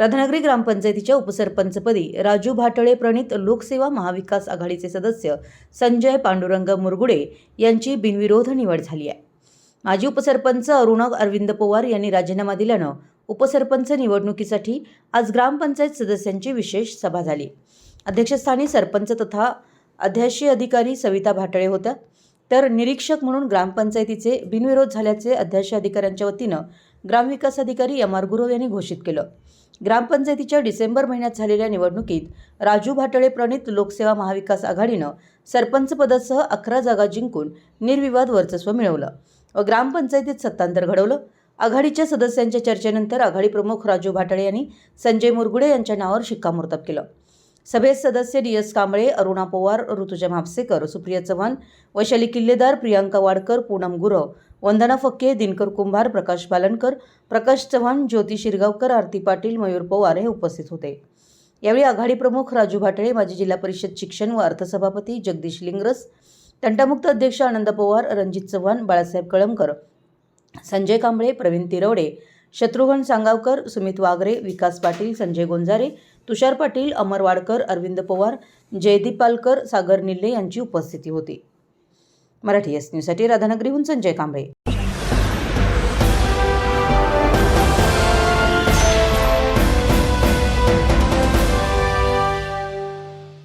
राधानगरी ग्रामपंचायतीच्या उपसरपंचपदी राजू भाटळे प्रणित लोकसेवा महाविकास आघाडीचे सदस्य संजय पांडुरंग मुरगुडे यांची बिनविरोध निवड झाली आहे. माजी उपसरपंच अरुणा अरविंद पवार यांनी राजीनामा दिल्यानं उपसरपंच निवडणुकीसाठी आज ग्रामपंचायत सदस्यांची विशेष सभा झाली. अध्यक्षस्थानी सरपंच तथा अध्याशी अधिकारी सविता भाटळे होत्या. तर निरीक्षक म्हणून ग्रामपंचायतीचे बिनविरोध झाल्याचे अध्यक्ष अधिकाऱ्यांच्या वतीनं ग्रामविकास अधिकारी एम आर गुरव यांनी घोषित केलं. ग्रामपंचायतीच्या डिसेंबर महिन्यात झालेल्या निवडणुकीत राजू भाटळे प्रणित लोकसेवा महाविकास आघाडीनं सरपंचपदासह अकरा जागा जिंकून निर्विवाद वर्चस्व मिळवलं. व ग्रामपंचायतीत सत्तांतर घडवलं. आघाडीच्या सदस्यांच्या चर्चेनंतर आघाडी प्रमुख राजू भाटळे यांनी संजय मुरगुडे यांच्या नावावर शिक्कामोर्तब केलं. सभेत सदस्य डी एस कांबळे अरुणा पवार ऋतुजा म्हापसेकर सुप्रिया चव्हाण वैशाली किल्लेदार प्रियांका वाडकर पूनम गुरव वंदना फक्के दिनकर कुंभार प्रकाश बालनकर प्रकाश चव्हाण ज्योती शिरगावकर आरती पाटील मयूर पवार हे उपस्थित होते. यावेळी आघाडी प्रमुख राजू भाटळे माजी जिल्हा परिषद शिक्षण व अर्थसभापती जगदीश लिंगरस तंटामुक्त अध्यक्ष आनंद पवार रणजित चव्हाण बाळासाहेब कळमकर संजय कांबळे प्रवीण तिरवडे शत्रुघ्न सांगावकर सुमित वागरे विकास पाटील संजय गोंजारे तुषार पाटील अमर वाडकर अरविंद पवार जयदीप पालकर सागर निल्ले यांची उपस्थिती होती. मराठी एस न्यूजसाठी राधानगरीहून संजय कांबळे.